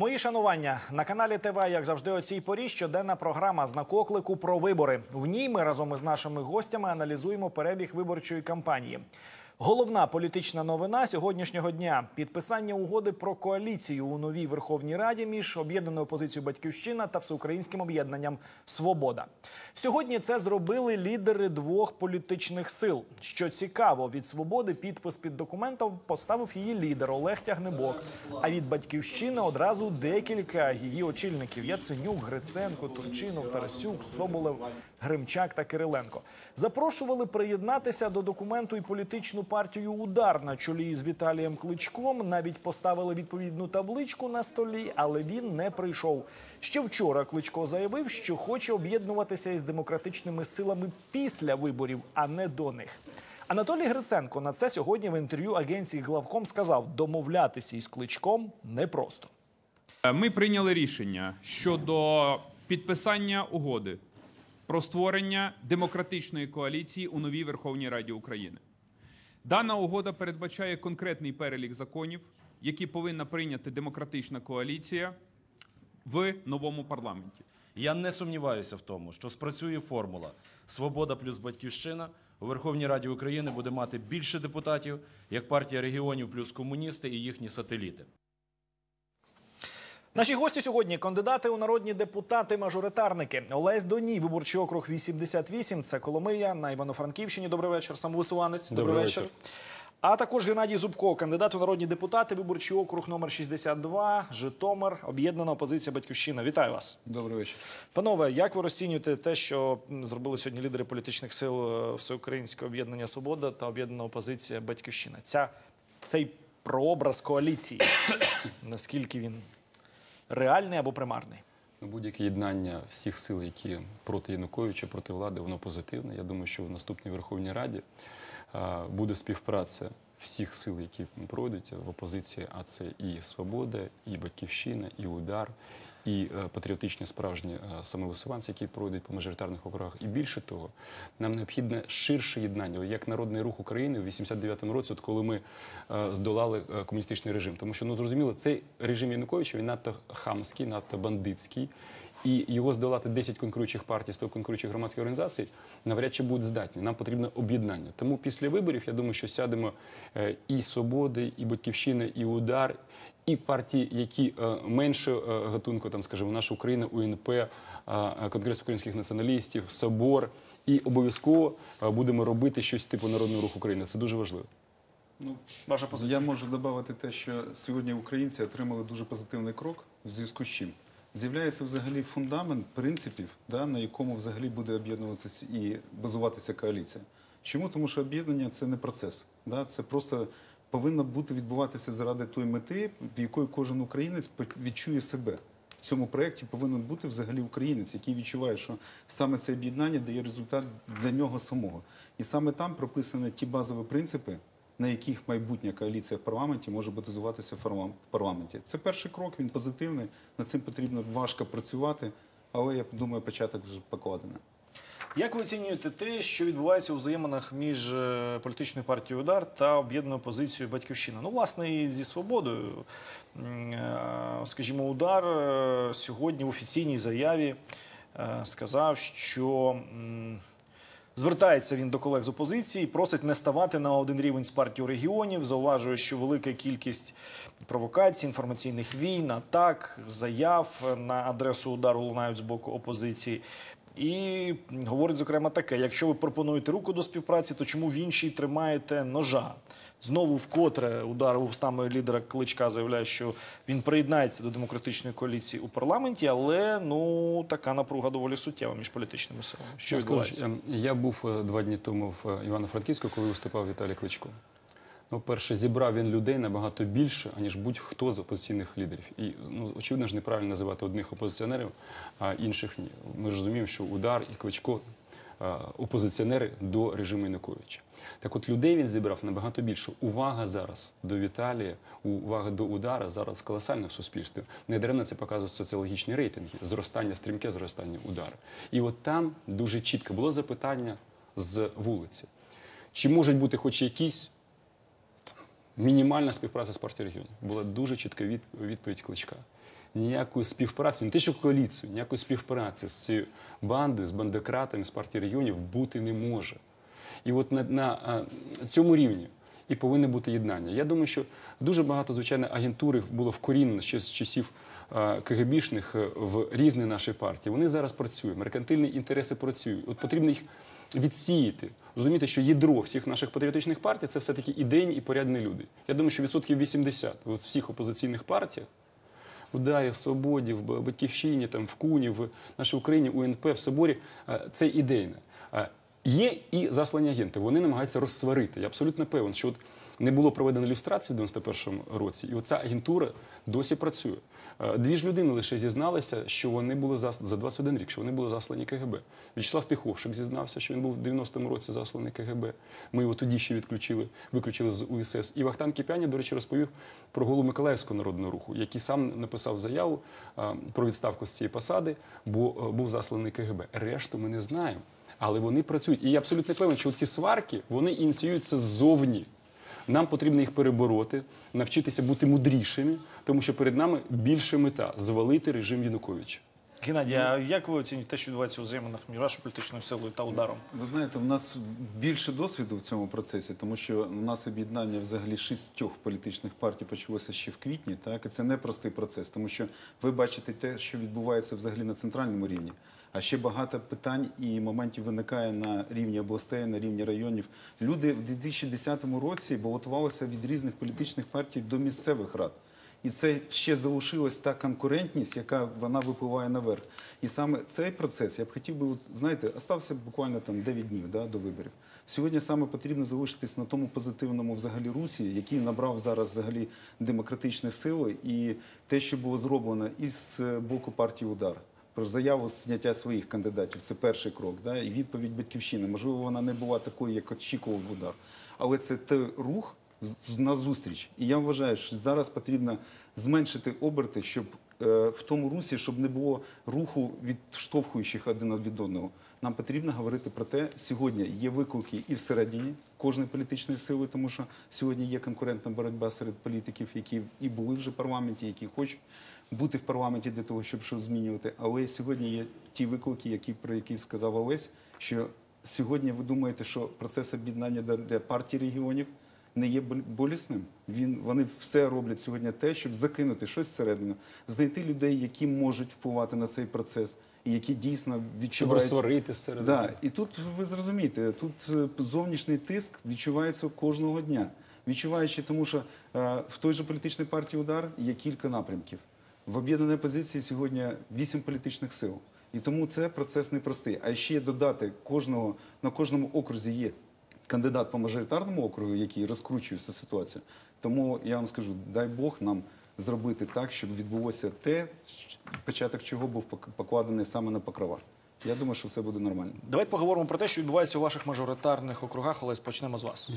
Мої шанування на каналі ТВ, як завжди, о цій порі щоденна програма знак оклику про вибори. В ній ми разом із нашими гостями аналізуємо перебіг виборчої кампанії. Головна політична новина сьогоднішнього дня підписання угоди про коаліцію у новій Верховній Раді між об'єднаною опозицією Батьківщина та всеукраїнським об'єднанням Свобода. Сьогодні це зробили лідери двох політичних сил. Що цікаво, від свободи підпис під документом поставив її лідер Олег Тягнебок. А від батьківщини одразу декілька її очільників: Яценюк, Гриценко, Турчинов, Тарасюк, Соболев, Гримчак та Кириленко. Запрошували приєднатися до документу і політичну партію Удар на чолі з Віталієм Кличком. Навіть поставили відповідну табличку на столі, але він не прийшов. Ще вчора Кличко заявив, що хоче об'єднуватися із демократичними силами після виборів, а не до них. Анатолій Гриценко на це сьогодні в інтерв'ю агенції Главком сказав: домовлятися із кличком непросто. Ми прийняли рішення щодо підписання угоди про створення демократичної коаліції у новій Верховній Раді України. Дана угода передбачає конкретний перелік законів, які повинна прийняти демократична коаліція в новому парламенті. Я не сумніваюся в тому, що спрацює формула Свобода плюс Батьківщина у Верховній Раді України буде мати більше депутатів, як партія регіонів плюс комуністи і їхні сателіти. Наші гості сьогодні кандидати у народні депутати-мажоритарники. Олесь Доній, виборчий округ 88, це Коломия на Івано-Франківщині. Добрий вечір, самовисуванець. Добрий, Добрий вечір. вечір. А також Геннадій Зубко, кандидат у народні депутати, виборчий округ номер 62, Житомир, об'єднана опозиція Батьківщина. Вітаю вас. Добрий вечір. Панове, як ви розцінюєте те, що зробили сьогодні лідери політичних сил е, Всеукраїнського об'єднання Свобода та об'єднана опозиція Батьківщина? Ця, цей прообраз коаліції, наскільки він реальний або примарний? Ну, Будь-яке єднання всіх сил, які проти Януковича, проти влади, воно позитивне. Я думаю, що в наступній Верховній Раді буде співпраця всіх сил, які пройдуть в опозиції. А це і Свобода, і Батьківщина, і Удар, і е, патріотичні справжні е, самовисуванці, які пройдуть по мажоритарних округах. І більше того, нам необхідне ширше єднання, як Народний рух України в 89-му році, от коли ми е, здолали комуністичний режим. Тому що ну зрозуміло, цей режим Януковича він надто хамський, надто бандитський. І його здолати 10 конкуруючих партій, 100 конкуруючих громадських організацій навряд чи будуть здатні. Нам потрібно об'єднання. Тому після виборів я думаю, що сядемо е, і свободи, і батьківщина, і удар, і партії, які е, менше е, гатунку, там скажімо, наша Україна, УНП, Конгрес українських націоналістів, Собор, і обов'язково будемо робити щось типу народного руху України. Це дуже важливо. Ну, Ваша позиція? я можу додати те, що сьогодні українці отримали дуже позитивний крок в зв'язку з чим. З'являється взагалі фундамент принципів, да, на якому взагалі буде об'єднуватися і базуватися коаліція. Чому? Тому що об'єднання це не процес. Да? Це просто повинно бути відбуватися заради тої мети, в якої кожен українець відчує себе. В цьому проєкті повинен бути взагалі українець, який відчуває, що саме це об'єднання дає результат для нього самого. І саме там прописані ті базові принципи, на яких майбутня коаліція в парламенті може базуватися в парламенті. Це перший крок, він позитивний. Над цим потрібно важко працювати, але я думаю, початок вже покладений. Як ви оцінюєте те, що відбувається у взаєминах між е, політичною партією Удар та об'єднаною опозицією Батьківщина? Ну, власне, і зі свободою. Е, Скажімо, удар е, сьогодні в офіційній заяві сказав, що звертається він до колег з опозиції, просить не ставати на один рівень з партією регіонів. Зауважує, що велика кількість провокацій, інформаційних війн, атак, заяв на адресу удару лунають з боку опозиції. І говорить, зокрема, таке: якщо ви пропонуєте руку до співпраці, то чому в іншій тримаєте ножа? Знову вкотре удар устами лідера Кличка заявляє, що він приєднається до демократичної коаліції у парламенті, але ну така напруга доволі суттєва між політичними силами. Що Я скажу, відбувається? ем, я був е, два дні тому в е, Івано-Франківську, коли виступав Віталій Кличко. Ну, перше, зібрав він людей набагато більше, аніж будь-хто з опозиційних лідерів. І ну, очевидно ж неправильно називати одних опозиціонерів, а інших ні. Ми ж розуміємо, що удар і кличко опозиціонери до режиму Януковича. Так от людей він зібрав набагато більше. Увага зараз до Віталія, увага до удара зараз колосальна в суспільстві. Недаремно це показують соціологічні рейтинги, зростання, стрімке зростання удара. І от там дуже чітко було запитання з вулиці. Чи можуть бути хоч якісь мінімальна співпраця з партією регіонів. Була дуже чітка відповідь кличка. Ніякої співпраці, не те, що коаліцію, ніякої співпраці з цією бандою, з бандократами, з партії регіонів бути не може. І от на, на цьому рівні і повинне бути єднання. Я думаю, що дуже багато, звичайно, агентури було вкорінено ще з часів КГБшних е, в різні наші партії. Вони зараз працюють, меркантильні інтереси працюють. От потрібно їх відсіяти. Розуміти, що ядро всіх наших патріотичних партій це все-таки ідейні і порядні люди. Я думаю, що відсотків 80 от в всіх опозиційних партіях Ударі, в Свободі, в Батьківщині, там, в Куні, в нашій Україні, УНП, в Соборі е, це ідейне. Е, Є і заслані агенти. Вони намагаються розсварити. Я абсолютно певен, що от не було проведено ілюстрації в 91-му році, і оця агентура досі працює. Е, Дві ж людини лише зізналися, що вони були зас... за 21 рік, що вони були заслані КГБ. В'ячеслав Піховшик зізнався, що він був в 90-му році засланий КГБ. Ми його тоді ще відключили, виключили з УСС. І Вахтан Кіпяні, до речі, розповів про голову Миколаївського народного руху, який сам написав заяву про відставку з цієї посади, бо був засланий КГБ. Решту ми не знаємо. Але вони працюють. І я абсолютно певен, що ці сварки вони ініціюються ззовні. Нам потрібно їх перебороти, навчитися бути мудрішими, тому що перед нами більша мета звалити режим Януковича. Геннадій, а як ви оцінюєте те, що відбувається у взаєминах між вашою політичною силою та ударом? Ви знаєте, в нас більше досвіду в цьому процесі, тому що у нас об'єднання взагалі шістьох політичних партій почалося ще в квітні. Так і це не простий процес, тому що ви бачите те, що відбувається взагалі на центральному рівні. А ще багато питань і моментів виникає на рівні областей, на рівні районів. Люди в 2010 році балотувалися від різних політичних партій до місцевих рад. І це ще залишилась та конкурентність, яка вона випливає наверх. І саме цей процес я б хотів би, знаєте, остався буквально там 9 днів да, до виборів. Сьогодні саме потрібно залишитись на тому позитивному взагалі русі, який набрав зараз взагалі демократичні сили, і те, що було зроблено із е, боку партії удар. Про заяву зняття своїх кандидатів це перший крок. Да? І відповідь батьківщини. Можливо, вона не була такою, як очікував удар. Але це той рух на зустріч. І я вважаю, що зараз потрібно зменшити оберти, щоб е, в тому русі, щоб не було руху відштовхуючих один від одного. Нам потрібно говорити про те, сьогодні є виклики і всередині кожної політичної сили, тому що сьогодні є конкурентна боротьба серед політиків, які і були вже в парламенті, які хочуть бути в парламенті для того, щоб щось змінювати. Але сьогодні є ті виклики, які про які сказав Олесь, що сьогодні ви думаєте, що процес об'єднання для- партій регіонів не є болісним. Він вони все роблять сьогодні те, щоб закинути щось всередину, знайти людей, які можуть впливати на цей процес, і які дійсно Щоб відчувають розсварити серед Да, і тут ви зрозумієте, тут е, зовнішній тиск відчувається кожного дня. Відчуваючи, тому що е, в той же політичній партії удар є кілька напрямків. В об'єднаній позиції сьогодні вісім політичних сил. І тому це процес непростий. А ще додати кожного на кожному окрузі є кандидат по мажоритарному округу, який розкручує цю ситуацію. Тому я вам скажу, дай Бог нам зробити так, щоб відбулося те, початок чого був пок- покладений саме на покрова. Я думаю, що все буде нормально. Давайте поговоримо про те, що відбувається у ваших мажоритарних округах, але почнемо з вас.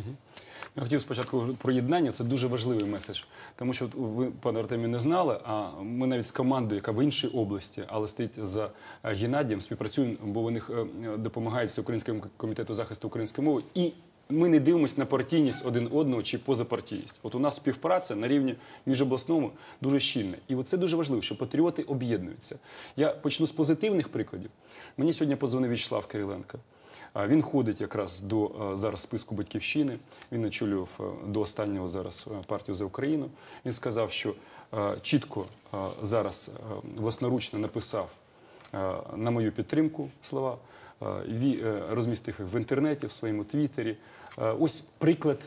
Я хотів спочатку про єднання. Це дуже важливий меседж. Тому що ви, пане Артемі, не знали, а ми навіть з командою, яка в іншій області, але стоїть за е, Геннадієм, співпрацюємо, бо вони е, допомагають Всеукраїнському комітету захисту української мови. І ми не дивимося на партійність один одного чи позапартійність. От у нас співпраця на рівні міжобласному дуже щільна. І це дуже важливо, що патріоти об'єднуються. Я почну з позитивних прикладів. Мені сьогодні подзвонив В'ячеслав Кириленко. Він ходить якраз до зараз списку батьківщини. Він очолював до останнього зараз партію за Україну. Він сказав, що чітко зараз власноручно написав на мою підтримку слова. Е, е, Розмістив їх в інтернеті, в своєму твіттері. Е, Ось приклад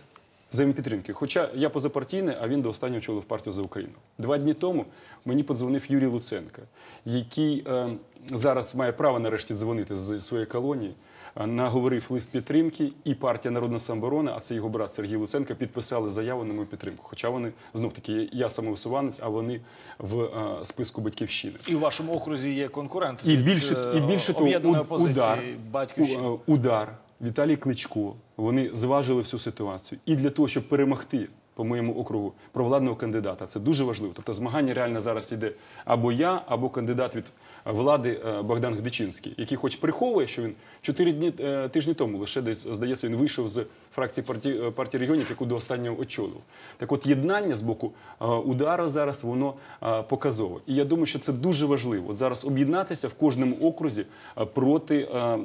взаємопідтримки. Хоча я позапартійний, а він до останнього очолив партію за Україну. Два дні тому мені подзвонив Юрій Луценко, який е, зараз має право нарешті дзвонити з своєї колонії. Е, Наговорив лист підтримки, і партія Народна самооборона, а це його брат Сергій Луценко, підписали заяву на мою підтримку. Хоча вони знов таки я самовисуванець, а вони в е, списку батьківщини. І в вашому окрузі є конкурент І від, більше, е, і більше того, об'єднаної опозиції удар, батьківщини. удар, Віталій Кличко. Вони зважили всю ситуацію. І для того, щоб перемогти по моєму округу провладного кандидата, це дуже важливо. Тобто змагання реально зараз йде або я, або кандидат від влади е, Богдан Гдичинський, який хоч приховує, що він чотири дні е, тижні тому лише десь здається, він вийшов з фракції партії, е, партії регіонів, яку до останнього очолив. Так, от єднання з боку е, удара зараз воно е, показове. І я думаю, що це дуже важливо. От зараз об'єднатися в кожному окрузі е, проти е,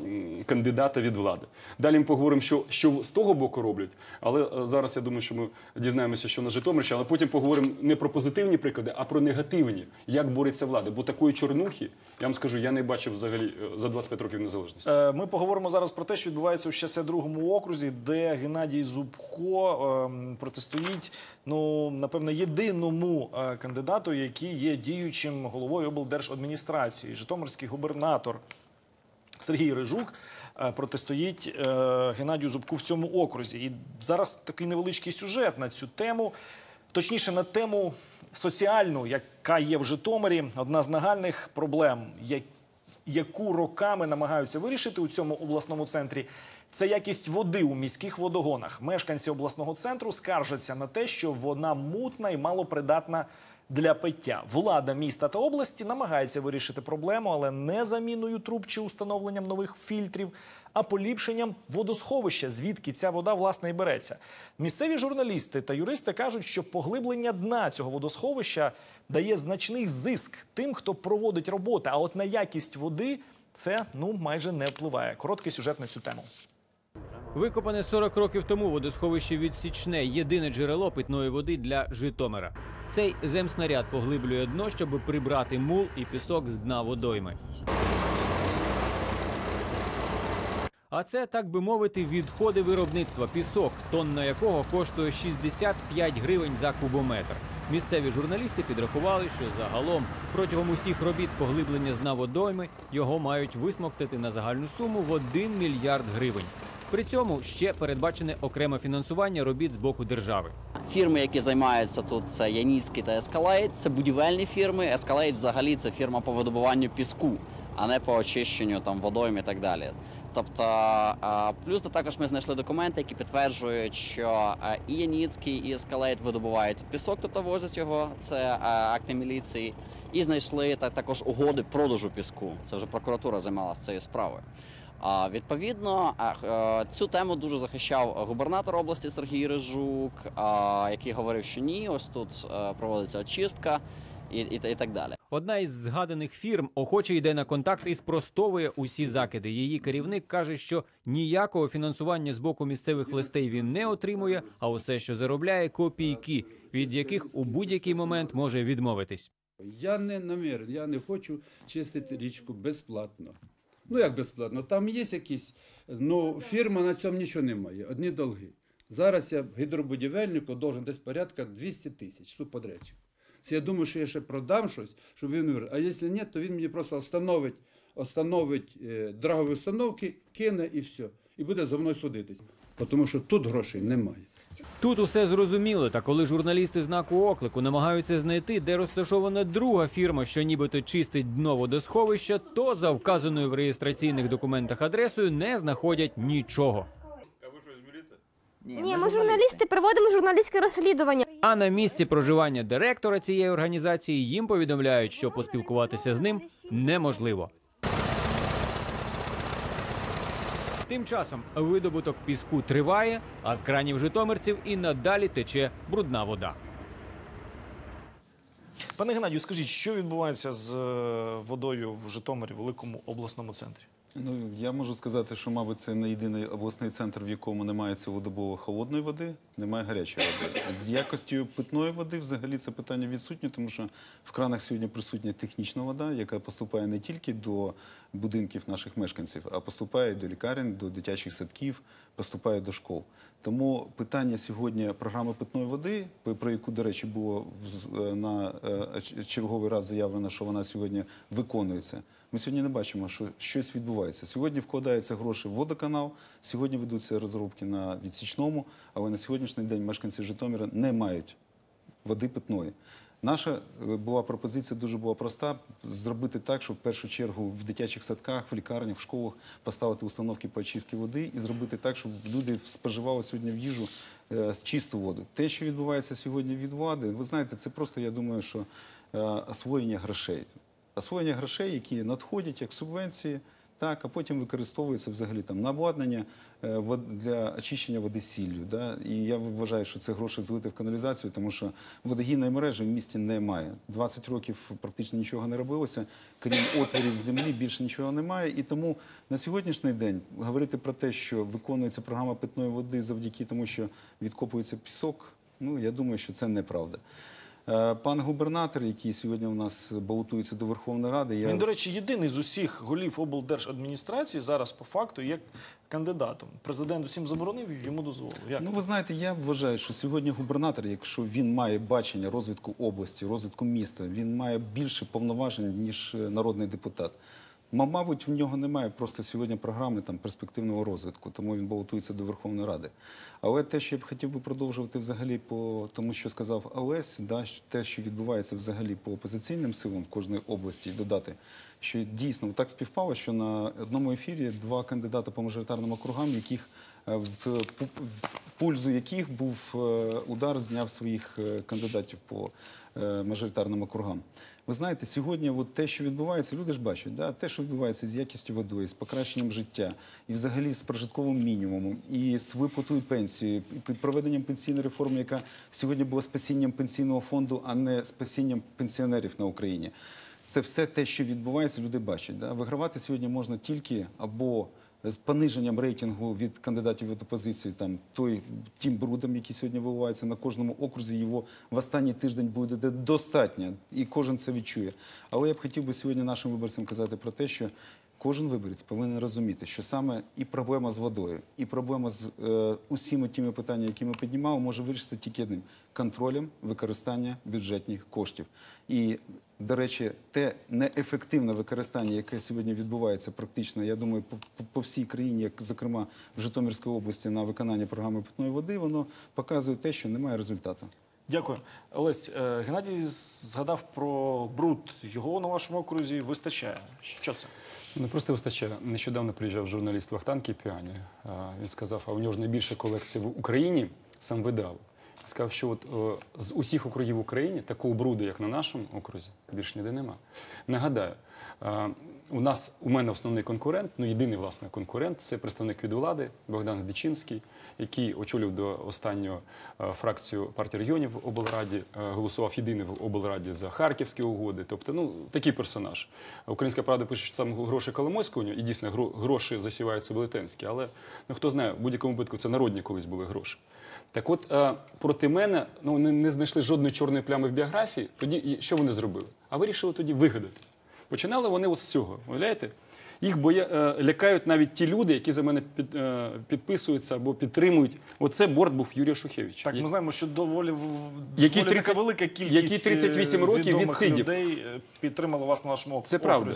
кандидата від влади. Далі ми поговоримо, що, що з того боку роблять. Але е, зараз я думаю, що ми дізнаємося, що на Житомирщині, але потім поговоримо не про позитивні приклади, а про негативні, як бореться влада. Бо такої чорнухи, я вам скажу, я не бачив взагалі е, за 25 років незалежності. Е, Ми поговоримо зараз про те, що відбувається в 62-му окрузі, де Геннадій Зубко ем, протистоїть, ну напевно, єдиному е, кандидату, який є діючим головою облдержадміністрації, Житомирський губернатор Сергій Рижук. е, Протистоїть е, Геннадію Зубку в цьому окрузі. І зараз такий невеличкий сюжет на цю тему, точніше на тему соціальну, яка є в Житомирі. Одна з нагальних проблем, яку роками намагаються вирішити у цьому обласному центрі. Це якість води у міських водогонах. Мешканці обласного центру скаржаться на те, що вона мутна і малопридатна для пиття. Влада міста та області намагається вирішити проблему, але не заміною труб чи установленням нових фільтрів, а поліпшенням водосховища, звідки ця вода власне і береться. Місцеві журналісти та юристи кажуть, що поглиблення дна цього водосховища дає значний зиск тим, хто проводить роботи. А от на якість води це ну майже не впливає. Короткий сюжет на цю тему. Викопане 40 років тому водосховище відсічне єдине джерело питної води для Житомира. Цей земснаряд поглиблює дно, щоб прибрати мул і пісок з дна водойми. А це, так би мовити, відходи виробництва пісок, тонна якого коштує 65 гривень за кубометр. Місцеві журналісти підрахували, що загалом протягом усіх робіт поглиблення з дна водойми його мають висмоктати на загальну суму в 1 мільярд гривень. При цьому ще передбачене окреме фінансування робіт з боку держави. Фірми, які займаються тут, це Яніцький та Ескалейт. Це будівельні фірми. Ескалейт взагалі це фірма по видобуванню піску, а не по очищенню там водойм і так далі. Тобто, плюс також ми знайшли документи, які підтверджують, що і Яніцький, і Ескалейт видобувають пісок, тобто возять його. Це акти міліції. І знайшли та також угоди продажу піску. Це вже прокуратура займалася цією справою. А відповідно, е, цю тему дуже захищав губернатор області Сергій Рижук, який говорив, що ні, ось тут е, проводиться очистка і, і, та- і так далі. Одна із згаданих фірм охоче йде на контакт і спростовує усі закиди. Її керівник каже, що ніякого фінансування з боку місцевих властей він не отримує, а усе, що заробляє, копійки, від яких у будь-який момент може відмовитись. Я не намірен, я не хочу чистити річку безплатно. Ну як безплатно? Там є якісь, ну фірма на цьому нічого не має, одні долги. Зараз я гідробудівельнику должен десь порядка 200 тисяч субподрядчик. Це я думаю, що я ще продам щось, щоб він вирішив. А якщо ні, то він мені просто остановить, остановить е, драгові установки, кине і все. І буде за мною судитись. Тому що тут грошей немає. Тут усе зрозуміло. Та коли журналісти знаку оклику намагаються знайти, де розташована друга фірма, що нібито чистить дно водосховища, то за вказаною в реєстраційних документах адресою не знаходять нічого. Ні, ми журналісти проводимо журналістське розслідування. А на місці проживання директора цієї організації їм повідомляють, що поспілкуватися з ним неможливо. Тим часом видобуток піску триває, а з кранів житомирців і надалі тече брудна вода. Пане Геннадію, скажіть, що відбувається з е, водою в Житомирі, великому обласному центрі? Ну, я можу сказати, що, мабуть, це не єдиний обласний центр, в якому немає цілодобово холодної води, немає гарячої води. З якостю питної води взагалі це питання відсутнє, тому що в кранах сьогодні присутня технічна вода, яка поступає не тільки до будинків наших мешканців, а поступає до лікарень, до дитячих садків, поступає до школ. Тому питання сьогодні програми питної води, про- яку, до речі, було е, на е, черговий раз заявлено, що вона сьогодні виконується. Ми сьогодні не бачимо, що щось відбувається. Сьогодні вкладаються гроші в водоканал, сьогодні ведуться розробки на відсічному, але на сьогоднішній день мешканці Житомира не мають води питної. Наша е, була пропозиція дуже була проста: зробити так, щоб в першу чергу в дитячих садках, в лікарнях, в школах поставити установки по очистці води і зробити так, щоб люди споживали сьогодні в їжу е, чисту воду. Те, що відбувається сьогодні від влади, ви знаєте, це просто я думаю, що е, освоєння грошей. освоєння грошей, які надходять як субвенції, так, а потім використовуються взагалі там на обладнання е, для очищення води сіллю. Да? І я вважаю, що це гроші злити в каналізацію, тому що водогінної мережі в місті немає. 20 років практично нічого не робилося, крім отворів землі, більше нічого немає. І тому на сьогоднішній день говорити про те, що виконується програма питної води завдяки тому, що відкопується пісок, ну я думаю, що це неправда. Е, Пан губернатор, який сьогодні у нас балотується до Верховної Ради, я Він, до речі, єдиний з усіх голів облдержадміністрації зараз по факту є кандидатом. Президент усім заборонив, йому дозволив. Як? Ну, ви знаєте, я вважаю, що сьогодні губернатор, якщо він має бачення розвитку області, розвитку міста, він має більше повноважень, ніж е, народний депутат. Ма- Мабуть, в нього немає просто сьогодні програми там перспективного розвитку, тому він балотується до Верховної Ради. Але те, що я б хотів би продовжувати взагалі по тому, що сказав Олесь, да, те, що відбувається взагалі по опозиційним силам в кожної області, додати, що дійсно так співпало, що на одному ефірі два кандидати по мажоритарним округам, яких е, в пульзу яких був е, удар, зняв своїх е, кандидатів по мажоритарним округам. Ви знаєте, сьогодні от те, що відбувається, люди ж бачать, да? те, що відбувається з якістю водою, з покращенням життя, і взагалі з прожитковим мінімумом, і з виплатою пенсії, і проведенням пенсійної реформи, яка сьогодні була спасінням пенсійного фонду, а не спасінням пенсіонерів на Україні. Це все те, що відбувається, люди бачать. Да? Вигравати сьогодні можна тільки або з пониженням рейтингу від кандидатів від опозиції, там той тим брудом, який сьогодні вивається на кожному окрузі, його в останній тиждень буде де- достатньо, і кожен це відчує. Але я б хотів би сьогодні нашим виборцям казати про те, що кожен виборець повинен розуміти, що саме і проблема з водою, і проблема з е, усіма тими питаннями, які ми піднімали, може вирішитися тільки одним контролем використання бюджетних коштів. І до речі, те неефективне використання, яке сьогодні відбувається практично, я думаю, по, по- всій країні, як зокрема в Житомирській області на виконання програми питної води, воно показує те, що немає результату. Дякую. Олесь, е, Геннадій згадав про бруд. Його на вашому окрузі вистачає. Що це? Не просто вистачає. Нещодавно приїжджав журналіст Вахтан Кіпіані. Він сказав, а у нього ж найбільша колекція в Україні, сам видав. Сказав, що от, о, з усіх округів України такого бруду, як на нашому окрузі, більш ніде нема. Нагадаю, у нас у мене основний конкурент, ну єдиний власне конкурент це представник від влади Богдан Дичинський, який очолював до останнього е, фракцію партії регіонів в облраді, е, голосував єдиний в облраді за харківські угоди. Тобто, ну такий персонаж. Українська правда пише, що там гроші Коломойського у нього, і дійсно гроші засіваються велетенські, але ну хто знає, в будь-якому випадку це народні колись були гроші. Так от е, проти мене ну, не, не знайшли жодної чорної плями в біографії. Тоді що вони зробили? А вирішили тоді вигадати. Починали вони от з цього. Уявляєте? Їх боя, е, лякають навіть ті люди, які за мене під, е, підписуються або підтримують. Оце борт був Юрія Шухевича. Так, ми знаємо, що доволі, Який доволі така 30 велика кількість які 38 е, років відсидів. людей підтримали вас на вашому Це правда.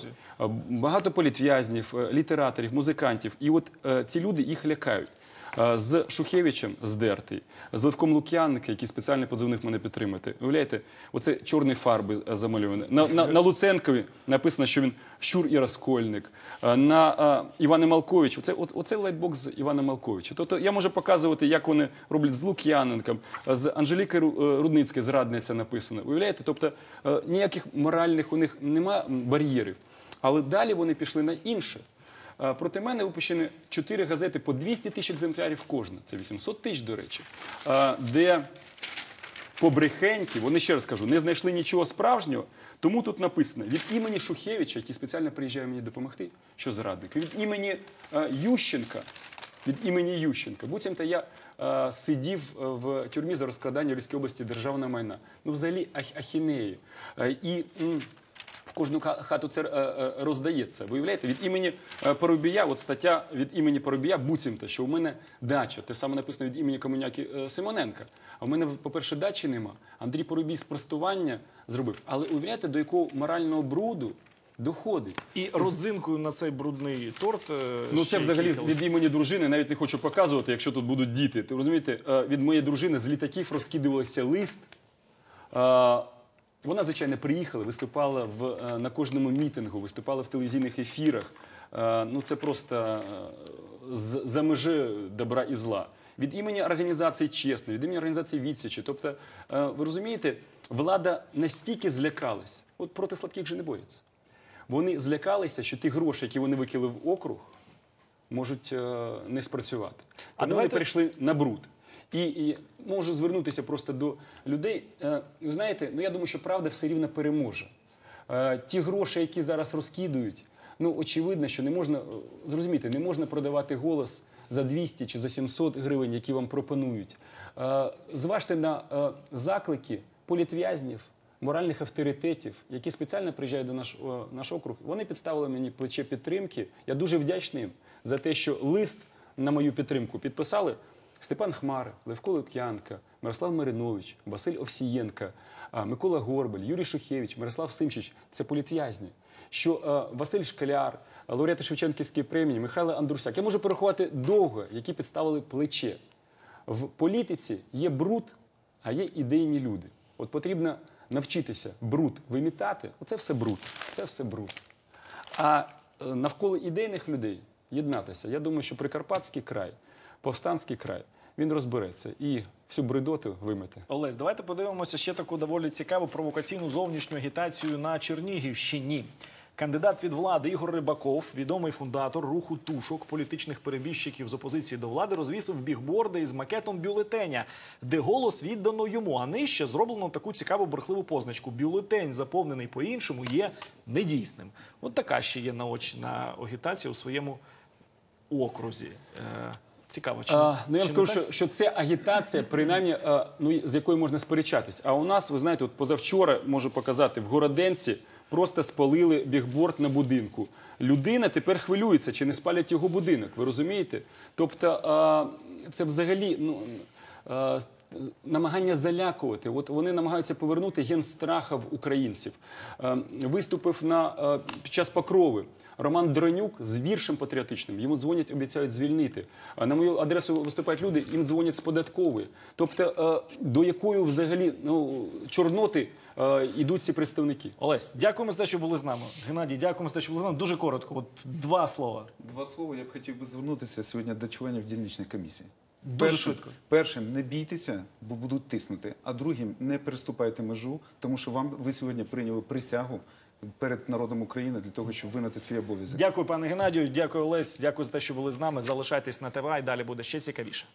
Багато політв'язнів, літераторів, музикантів. І от е, ці люди їх лякають. Е, З Шухевичем здертий, з Левком Лук'янника, який спеціально подзвонив мене підтримати. Уявляєте, оце чорні фарби е, замальовані. На, на, на Луценкові написано, що він щур і розкольник. Е, На Івана Малковича, оце, оце лайтбокс з Івана Малковича. Тобто я можу показувати, як вони роблять з Лук'яненком, з Анжелікою Ру- Рудницькою, зрадниця написано. Уявляєте? Тобто ніяких моральних у них нема бар'єрів. Але далі вони пішли на інше. Е, Проти мене випущені чотири газети по 200 тисяч екземплярів кожна. Це 800 тисяч, до речі. Е, Де побрехеньки, вони ще раз кажу, не знайшли нічого справжнього. Тому тут написано від імені Шухевича, який спеціально приїжджає мені допомогти, що зрадник, від імені е, Ющенка, від імені Ющенка. Буцімто я сидів в тюрмі за розкрадання в області державного майна. Ну, взагалі, ах, ахінеї. І в кожну хату це е, е, роздається. Виявляєте, від імені е, Парубія, от стаття від імені Парубія, буцімто, що у мене дача. Те саме написано від імені Комуняки Симоненка. А в мене, по-перше, дачі нема. Андрій Парубій спростування зробив. Але уявляєте, до якого морального бруду доходить. І родзинкою на цей брудний торт. Ну, це взагалі кілька від імені дружини, навіть не хочу показувати, якщо тут будуть діти. Ти розумієте, від моєї дружини з літаків розкидувався лист. Вона, звичайно, приїхала, виступала в, е, на кожному мітингу, виступала в телевізійних ефірах. Е, Ну, це просто е, з- за межі добра і зла. Від імені організації чесно, від імені організації відсічі. Тобто, ви розумієте, влада настільки злякалась, от проти слабких же не борються. Вони злякалися, що ті гроші, які вони викинули в округ, можуть не спрацювати. Тому вони перейшли на бруд. І, і можу звернутися просто до людей. Е, ви знаєте, ну я думаю, що правда все рівно переможе. Е, ті гроші, які зараз розкидують, ну очевидно, що не можна е, зрозуміти, не можна продавати голос за 200 чи за 700 гривень, які вам пропонують. Зважте на заклики політв'язнів, моральних авторитетів, які спеціально приїжджають до наш, наш округ. Вони підставили мені плече підтримки. Я дуже вдячний їм за те, що лист на мою підтримку підписали Степан Хмар, Левко Лук'янка, Мирослав Маринович, Василь Овсієнка, Микола Горбель, Юрій Шухевич, Мирослав Симчич це політв'язні. Що е, Василь Шкаляр, лауреати Шевченківської премії, Михайло Андрусяк. Я можу порахувати довго, які підставили плече. В політиці є бруд, а є ідейні люди. От потрібно навчитися бруд вимітати. Оце все бруд. Це все бруд. А е, навколо ідейних людей єднатися. Я думаю, що Прикарпатський край, Повстанський край, він розбереться і всю бредоту вимете. Олесь, давайте подивимося ще таку доволі цікаву провокаційну зовнішню агітацію на Чернігівщині. Кандидат від влади Ігор Рибаков, відомий фундатор руху тушок політичних перебіжчиків з опозиції до влади, розвісив бігборди із макетом бюлетеня, де голос віддано йому. А нижче зроблено таку цікаву брехливу позначку. Бюлетень, заповнений по-іншому, є недійсним. От така ще є наочна агітація у своєму окрузі. Е, цікаво, чи, А, ну я вам скажу, що, що це агітація, принаймні, а, ну, з якою можна сперечатись. А у нас, ви знаєте, от позавчора можу показати, в Городенці просто спалили бігборд на будинку. Людина тепер хвилюється, чи не спалять його будинок. Ви розумієте? Тобто, а, це взагалі ну, а, намагання залякувати. От вони намагаються повернути ген страха в українців. Е, Виступив на е, під час покрови. Роман Дронюк з віршем патріотичним. Йому дзвонять, обіцяють звільнити. На мою адресу виступають люди, їм дзвонять з податкової. Тобто, е, до якої взагалі ну, чорноти е, йдуть ці представники? Олесь, дякуємо за те, що були з нами. Геннадій, дякуємо за те, що були з нами. Дуже коротко, от два слова. Два слова я б хотів би звернутися сьогодні до членів дільничних комісій. Дуже Першим- швидко. Першим не бійтеся, бо будуть тиснути. А другим не переступайте межу, тому що вам ви сьогодні прийняли присягу перед народом України для того, щоб винати свій обов'язок. Дякую, пане Геннадію. Дякую, Олесь. Дякую за те, що були з нами. Залишайтесь на ТВА і далі буде ще цікавіше.